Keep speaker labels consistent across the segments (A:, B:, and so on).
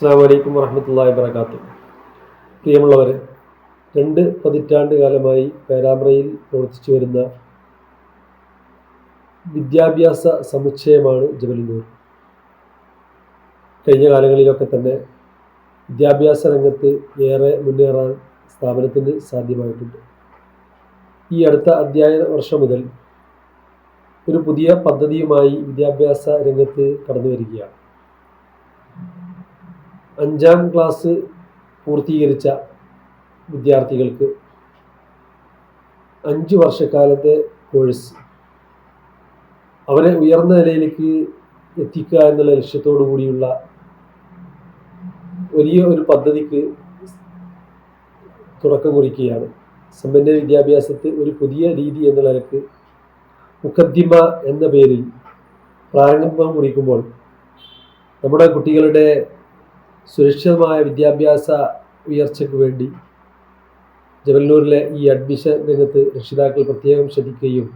A: അസ്സാം വലൈക്കും വറഹമത്തല്ലാ വരകാത്തു പ്രിയമുള്ളവരെ രണ്ട് പതിറ്റാണ്ട് കാലമായി പേരാമ്പ്രയിൽ പ്രവർത്തിച്ചു വരുന്ന വിദ്യാഭ്യാസ സമുച്ചയമാണ് ജബലന്നൂർ കഴിഞ്ഞ കാലങ്ങളിലൊക്കെ തന്നെ വിദ്യാഭ്യാസ രംഗത്ത് ഏറെ മുന്നേറാൻ സ്ഥാപനത്തിന് സാധ്യമായിട്ടുണ്ട്. ഈ അടുത്ത അധ്യയന വർഷം മുതൽ ഒരു പുതിയ പദ്ധതിയുമായി വിദ്യാഭ്യാസ രംഗത്ത് കടന്നു വരികയാണ് അഞ്ചാം ക്ലാസ് പൂർത്തീകരിച്ച വിദ്യാർത്ഥികൾക്ക് അഞ്ച് വർഷക്കാലത്തെ കോഴ്സ് അവരെ ഉയർന്ന നിലയിലേക്ക് എത്തിക്കുക എന്നുള്ള ലക്ഷ്യത്തോടു കൂടിയുള്ള വലിയ ഒരു പദ്ധതിക്ക് തുടക്കം കുറിക്കുകയാണ്. സമ്പന്ന വിദ്യാഭ്യാസത്തിൽ ഒരു പുതിയ രീതി എന്ന നിലയ്ക്ക് മുഖദ്ദിമ എന്ന പേരിൽ പ്രാരംഭം കുറിക്കുമ്പോൾ നമ്മുടെ കുട്ടികളുടെ സുരക്ഷിതമായ വിദ്യാഭ്യാസ ഉയർച്ചയ്ക്ക് വേണ്ടി ജബൽനൂരിലെ ഈ അഡ്മിഷൻ രംഗത്ത് രക്ഷിതാക്കൾ പ്രത്യേകം ശ്രദ്ധിക്കുകയും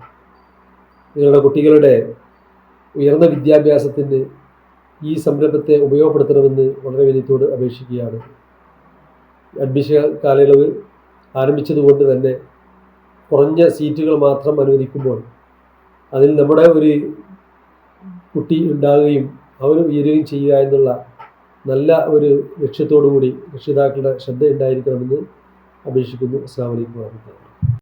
A: നിങ്ങളുടെ കുട്ടികളുടെ ഉയർന്ന വിദ്യാഭ്യാസത്തിന് ഈ സംരംഭത്തെ ഉപയോഗപ്പെടുത്തണമെന്ന് വളരെ വിനയത്തോട് അപേക്ഷിക്കുകയാണ്. അഡ്മിഷൻ കാലയളവ് ആരംഭിച്ചതുകൊണ്ട് തന്നെ കുറഞ്ഞ സീറ്റുകൾ മാത്രം അനുവദിക്കുമ്പോൾ അതിൽ നമ്മുടെ ഒരു കുട്ടി ഉണ്ടാകുകയും അവർ ഉയരുകയും ചെയ്യുക എന്നുള്ള നല്ല ഒരു ലക്ഷ്യത്തോടു കൂടി രക്ഷിതാക്കളുടെ ശ്രദ്ധ ഉണ്ടായിരിക്കണമെന്ന് അപേക്ഷിക്കുന്നു അസ്സാം വലൈക്കും വാഹമത്തുള്ള